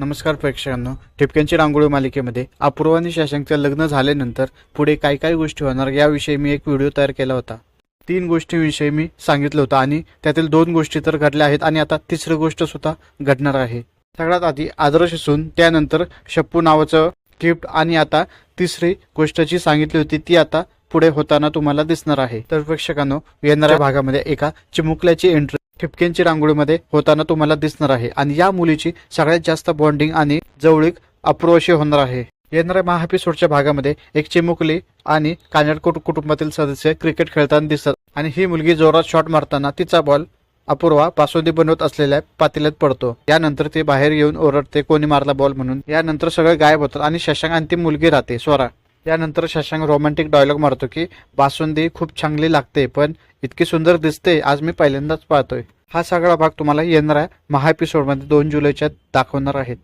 नमस्कार प्रेक्षकांनो ठिपक्यांची रांगोळी मालिकेमध्ये अपूर्व आणि शशांकचं लग्न झाल्यानंतर पुढे काय काय गोष्टी होणार याविषयी मी एक व्हिडिओ तयार केला होता. तीन गोष्टींविषयी मी सांगितलं होतं आणि त्यातील दोन गोष्टी तर घडल्या आहेत आणि आता तिसरी गोष्ट सुद्धा घडणार आहे. सगळ्यात आधी आदर्श असून त्यानंतर शप्पू नावाचं गिफ्ट आणि आता तिसरी गोष्ट जी सांगितली होती ती आता पुढे होताना तुम्हाला दिसणार आहे. तर प्रेक्षकांनो येणाऱ्या भागामध्ये एका चिमुकल्याची एंट्री ठिपक्यांची रांगोळीमध्ये होताना तुम्हाला दिसणार आहे. आणि या मुलीची सगळ्यात जास्त बॉन्डिंग आणि जवळीक अप्रोशी होणार आहे. येणाऱ्या महापिसोडच्या भागामध्ये एक चिमुकली आणि कानडकोट कुटु- कुटुंबातील सदस्य क्रिकेट खेळताना दिसतात. आणि ही मुलगी जोरात शॉट मारताना तिचा बॉल अपूर्वा बासुंदी बनवत असलेल्या पातेल्यात पडतो. यानंतर ते बाहेर येऊन ओरडते कोणी मारला बॉल म्हणून. यानंतर सगळे गायब होतात आणि शशांक आणि ती मुलगी राहते स्वरा. यानंतर शशांक रोमॅन्टिक डायलॉग मारतो की बासुंदी खूप चांगली लागते पण इतकी सुंदर दिसते आज मी पहिल्यांदाच पाहतोय. हा सगळा भाग तुम्हाला येणाऱ्या महा एपिसोडमध्ये दोन जुलैच्या दाखवणार आहेत.